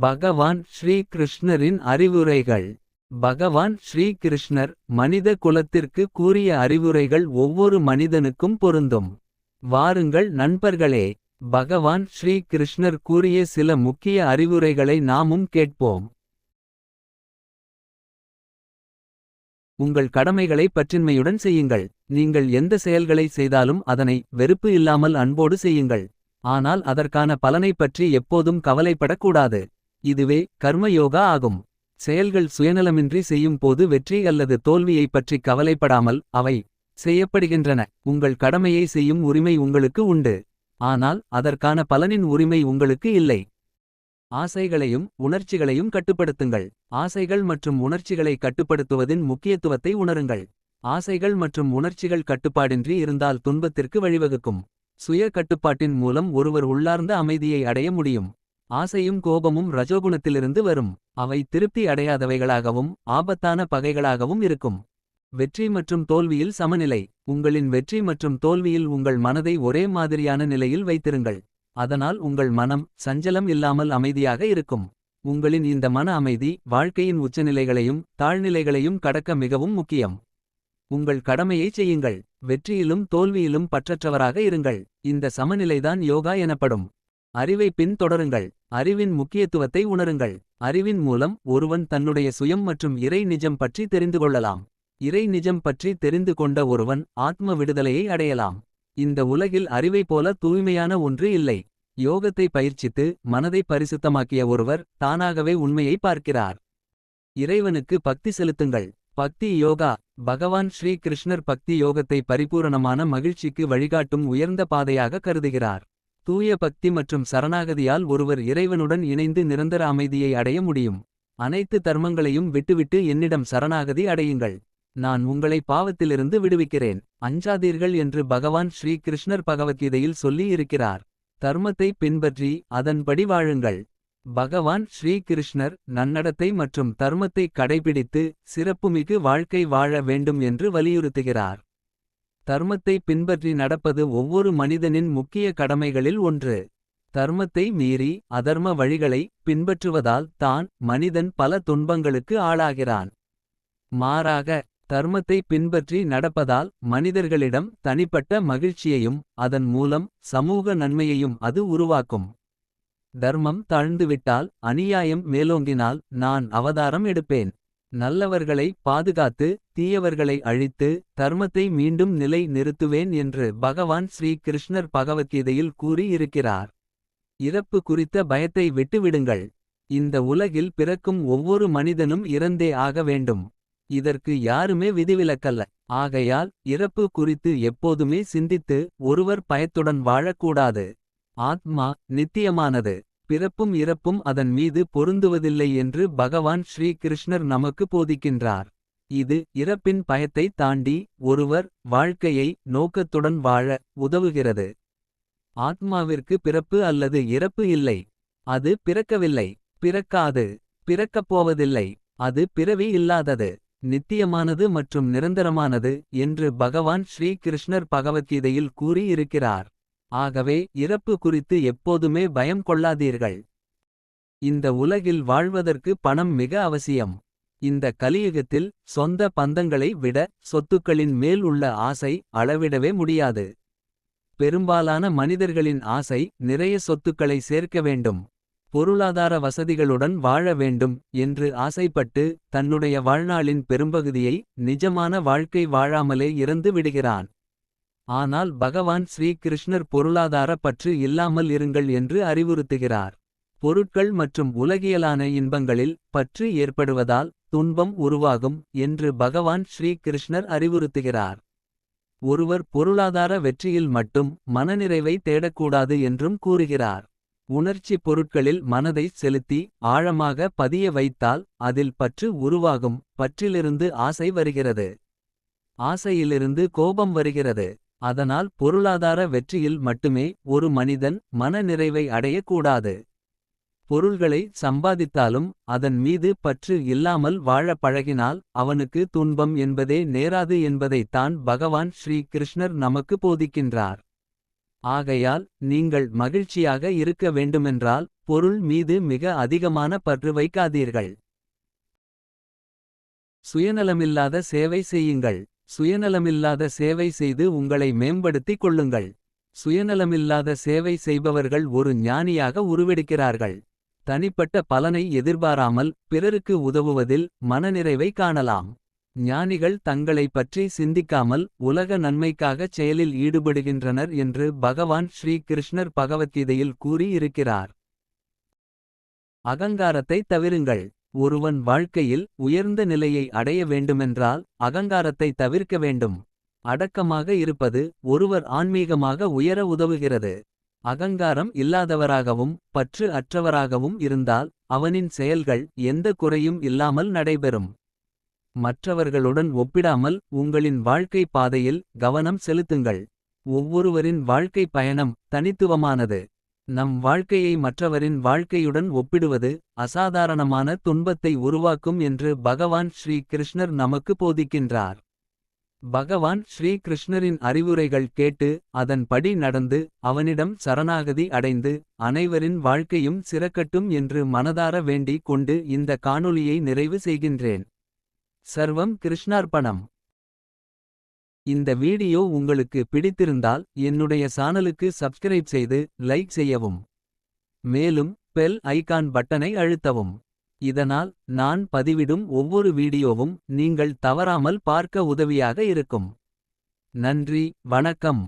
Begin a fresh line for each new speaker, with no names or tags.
பகவான் ஸ்ரீ கிருஷ்ணரின் அறிவுரைகள். பகவான் ஸ்ரீ கிருஷ்ணர் மனித குலத்திற்கு கூறிய அறிவுரைகள் ஒவ்வொரு மனிதனுக்கும் பொருந்தும். வாருங்கள் நண்பர்களே பகவான் ஸ்ரீ கிருஷ்ணர் கூறிய சில முக்கிய அறிவுரைகளை நாமும் கேட்போம். உங்கள் கடமைகளை பற்றின்மையுடன் செய்யுங்கள். நீங்கள் எந்த செயல்களை செய்தாலும் அதனை வெறுப்பு இல்லாமல் அன்போடு செய்யுங்கள். ஆனால் அதற்கான பலனைப் பற்றி எப்போதும் கவலைப்படக்கூடாது. இதுவே கர்மயோகா ஆகும். செயல்கள் சுயநலமின்றி செய்யும் போது வெற்றி அல்லது தோல்வியைப் பற்றி கவலைப்படாமல் அவை செய்யப்படுகின்றன. உங்கள் கடமையை செய்யும் உரிமை உங்களுக்கு உண்டு. ஆனால் அதற்கான பலனின் உரிமை உங்களுக்கு இல்லை. ஆசைகளையும் உணர்ச்சிகளையும் கட்டுப்படுத்துங்கள். ஆசைகள் மற்றும் உணர்ச்சிகளை கட்டுப்படுத்துவதின் முக்கியத்துவத்தை உணருங்கள். ஆசைகள் மற்றும் உணர்ச்சிகள் கட்டுப்பாடின்றி இருந்தால் துன்பத்திற்கு வழிவகுக்கும். சுய கட்டுப்பாட்டின் மூலம் ஒருவர் உள்ளார்ந்த அமைதியை அடைய முடியும். ஆசையும் கோபமும் ரஜோகுணத்திலிருந்து வரும். அவை திருப்தி அடையாதவைகளாகவும் ஆபத்தான பகைகளாகவும் இருக்கும். வெற்றி மற்றும் தோல்வியில் சமநிலை. உங்களின் வெற்றி மற்றும் தோல்வியில் உங்கள் மனதை ஒரே மாதிரியான நிலையில் வைத்திருங்கள். அதனால் உங்கள் மனம் சஞ்சலம் இல்லாமல் அமைதியாக இருக்கும். உங்களின் இந்த மன அமைதி வாழ்க்கையின் உச்சநிலைகளையும் தாழ்நிலைகளையும் கடக்க மிகவும் முக்கியம். உங்கள் கடமையை செய்யுங்கள். வெற்றியிலும் தோல்வியிலும் பற்றற்றவராக இருங்கள். இந்த சமநிலைதான் யோகா எனப்படும். அறிவை பின் தொடருங்கள் அறிவின் முக்கியத்துவத்தை உணருங்கள். அறிவின் மூலம் ஒருவன் தன்னுடைய சுயம் மற்றும் இறை நிஜம் பற்றி தெரிந்து கொள்ளலாம். இறை நிஜம் பற்றி தெரிந்து கொண்ட ஒருவன் ஆத்ம விடுதலையை அடையலாம். இந்த உலகில் அறிவைப் போல தூய்மையான ஒன்று இல்லை. யோகத்தை பயிற்சித்து மனதை பரிசுத்தமாக்கிய ஒருவர் தானாகவே உண்மையை பார்க்கிறார். இறைவனுக்கு பக்தி செலுத்துங்கள். பக்தி யோகா. பகவான் ஸ்ரீ கிருஷ்ணர் பக்தி யோகத்தை பரிபூரணமான மகிழ்ச்சிக்கு வழிகாட்டும் உயர்ந்த பாதையாக கருதுகிறார். தூய பக்தி மற்றும் சரணாகதியால் ஒருவர் இறைவனுடன் இணைந்து நிரந்தர அமைதியை அடைய முடியும். அனைத்து தர்மங்களையும் விட்டுவிட்டு என்னிடம் சரணாகதி அடையுங்கள். நான் உங்களை பாவத்திலிருந்து விடுவிக்கிறேன். அஞ்சாதீர்கள் என்று பகவான் ஸ்ரீ கிருஷ்ணர் பகவத்கீதையில் சொல்லி இருக்கிறார் தர்மத்தை பின்பற்றி அதன்படி வாழுங்கள். பகவான் ஸ்ரீ கிருஷ்ணர் நன்னடத்தை மற்றும் தர்மத்தை கடைபிடித்து சிறப்புமிகு வாழ்க்கை வாழ வேண்டும் என்று வலியுறுத்துகிறார். தர்மத்தை பின்பற்றி நடப்பது ஒவ்வொரு மனிதனின் முக்கிய கடமைகளில் ஒன்று. தர்மத்தை மீறி அதர்ம வழிகளை பின்பற்றுவதால் தான் மனிதன் பல துன்பங்களுக்கு ஆளாகிறான். மாறாக தர்மத்தை பின்பற்றி நடப்பதால் மனிதர்களிடம் தனிப்பட்ட மகிழ்ச்சியையும் அதன் மூலம் சமூக நன்மையையும் அது உருவாக்கும். தர்மம் தாழ்ந்துவிட்டால் அநியாயம் மேலோங்கினால் நான் அவதாரம் எடுப்பேன். நல்லவர்களை பாதுகாத்து தீயவர்களை அழித்து தர்மத்தை மீண்டும் நிலை நிறுத்துவேன் என்று பகவான் ஸ்ரீ கிருஷ்ணர் பகவத்கீதையில் கூறி இருக்கிறார் இறப்பு குறித்த பயத்தை விட்டுவிடுங்கள். இந்த உலகில் பிறக்கும் ஒவ்வொரு மனிதனும் இறந்தே ஆக வேண்டும். இதற்கு யாருமே விதிவிலக்கல்ல. ஆகையால் இறப்பு குறித்து எப்போதுமே சிந்தித்து ஒருவர் பயத்துடன் வாழக்கூடாது. ஆத்மா நித்தியமானது. பிறப்பும் இறப்பும் அதன் மீது பொருந்துவதில்லை என்று பகவான் ஸ்ரீ கிருஷ்ணர் நமக்கு போதிக்கின்றார். இது இறப்பின் பயத்தை தாண்டி ஒருவர் வாழ்க்கையை நோக்கத்துடன் வாழ உதவுகிறது. ஆத்மாவிற்கு பிறப்பு அல்லது இறப்பு இல்லை. அது பிறக்கவில்லை பிறக்காது பிறக்கப் போவதில்லை அது பிறவி இல்லாதது நித்தியமானது மற்றும் நிரந்தரமானது என்று பகவான் ஸ்ரீ கிருஷ்ணர் பகவத்கீதையில் கூறியிருக்கிறார். ஆகவே இறப்பு குறித்து எப்போதுமே பயம் கொள்ளாதீர்கள். இந்த உலகில் வாழ்வதற்கு பணம் மிக அவசியம். இந்த கலியுகத்தில் சொந்த பந்தங்களை விட சொத்துக்களின் மேல் உள்ள ஆசை அளவிடவே முடியாது. பெரும்பாலான மனிதர்களின் ஆசை நிறைய சொத்துக்களை சேர்க்க வேண்டும். பொருளாதார வசதிகளுடன் வாழ வேண்டும் என்று ஆசைப்பட்டு தன்னுடைய வாழ்நாளின் பெரும்பகுதியை நிஜமான வாழ்க்கை வாழாமலே இறந்து விடுகிறான். ஆனால் பகவான் ஸ்ரீ கிருஷ்ணர் பொருளாதார பற்று இல்லாமல் இருங்கள் என்று அறிவுறுத்துகிறார். பொருட்கள் மற்றும் உலகியலான இன்பங்களில் பற்று ஏற்படுவதால் துன்பம் உருவாகும் என்று பகவான் ஸ்ரீ கிருஷ்ணர் அறிவுறுத்துகிறார். ஒருவர் பொருளாதார வெற்றியில் மட்டும் மனநிறைவை தேடக்கூடாது என்றும் கூறுகிறார். உணர்ச்சி பொருட்களில் மனதை செலுத்தி ஆழமாக பதிய வைத்தால் அதில் பற்று உருவாகும் பற்றிலிருந்து ஆசை வருகிறது. ஆசையிலிருந்து கோபம் வருகிறது. அதனால் பொருளாதார வெற்றியில் மட்டுமே ஒரு மனிதன் மன நிறைவை அடையக்கூடாது பொருள்களை சம்பாதித்தாலும் அதன் மீது பற்று இல்லாமல் வாழ பழகினால் அவனுக்கு துன்பம் என்பதே நேராது என்பதைத்தான் பகவான் ஸ்ரீ கிருஷ்ணர் நமக்கு போதிக்கின்றார் ஆகையால் நீங்கள் மகிழ்ச்சியாக இருக்க வேண்டுமென்றால் பொருள் மீது மிக அதிகமான பற்று வைக்காதீர்கள். சுயநலமில்லாத சேவை செய்யுங்கள். சுயநலமில்லாத சேவை செய்து உங்களை மேம்படுத்திக் கொள்ளுங்கள். சுயநலமில்லாத சேவை செய்பவர்கள் ஒரு ஞானியாக உருவெடுக்கிறார்கள். தனிப்பட்ட பலனை எதிர்பாராமல் பிறருக்கு உதவுவதில் மனநிறைவை காணலாம். ஞானிகள் தங்களைப் பற்றி சிந்திக்காமல் உலக நன்மைக்காகச் செயலில் ஈடுபடுகின்றனர் என்று பகவான் ஸ்ரீ கிருஷ்ணர் பகவத்கீதையில் கூறி இருக்கிறார். அகங்காரத்தை தவிருங்கள். ஒருவன் வாழ்க்கையில் உயர்ந்த நிலையை அடைய வேண்டுமென்றால் அகங்காரத்தை தவிர்க்க வேண்டும். அடக்கமாக இருப்பது ஒருவர் ஆன்மீகமாக உயர உதவுகிறது. அகங்காரம் இல்லாதவராகவும் பற்று அற்றவராகவும் இருந்தால் அவனின் செயல்கள் எந்த குறையும் இல்லாமல் நடைபெறும். மற்றவர்களுடன் ஒப்பிடாமல் உங்களின் வாழ்க்கை பாதையில் கவனம் செலுத்துங்கள். ஒவ்வொருவரின் வாழ்க்கை பயணம் தனித்துவமானது. நம் வாழ்க்கையை மற்றவரின் வாழ்க்கையுடன் ஒப்பிடுவது அசாதாரணமான துன்பத்தை உருவாக்கும் என்று பகவான் ஸ்ரீ கிருஷ்ணர் நமக்கு போதிக்கின்றார். பகவான் ஸ்ரீ கிருஷ்ணரின் அறிவுரைகள் கேட்டு அதன்படி நடந்து அவனிடம் சரணாகதி அடைந்து அனைவரின் வாழ்க்கையும் சிறக்கட்டும் என்று மனதார வேண்டிக் கொண்டு இந்த காணொளியை நிறைவு செய்கின்றேன். சர்வம் கிருஷ்ணார்ப்பணம். இந்த வீடியோ உங்களுக்கு பிடித்திருந்தால் என்னுடைய சானலுக்கு சப்ஸ்கிரைப் செய்து லைக் செய்யவும். மேலும் பெல் ஐகான் பட்டனை அழுத்தவும். இதனால் நான் பதிவிடும் ஒவ்வொரு வீடியோவும் நீங்கள் தவறாமல் பார்க்க உதவியாக இருக்கும். நன்றி வணக்கம்.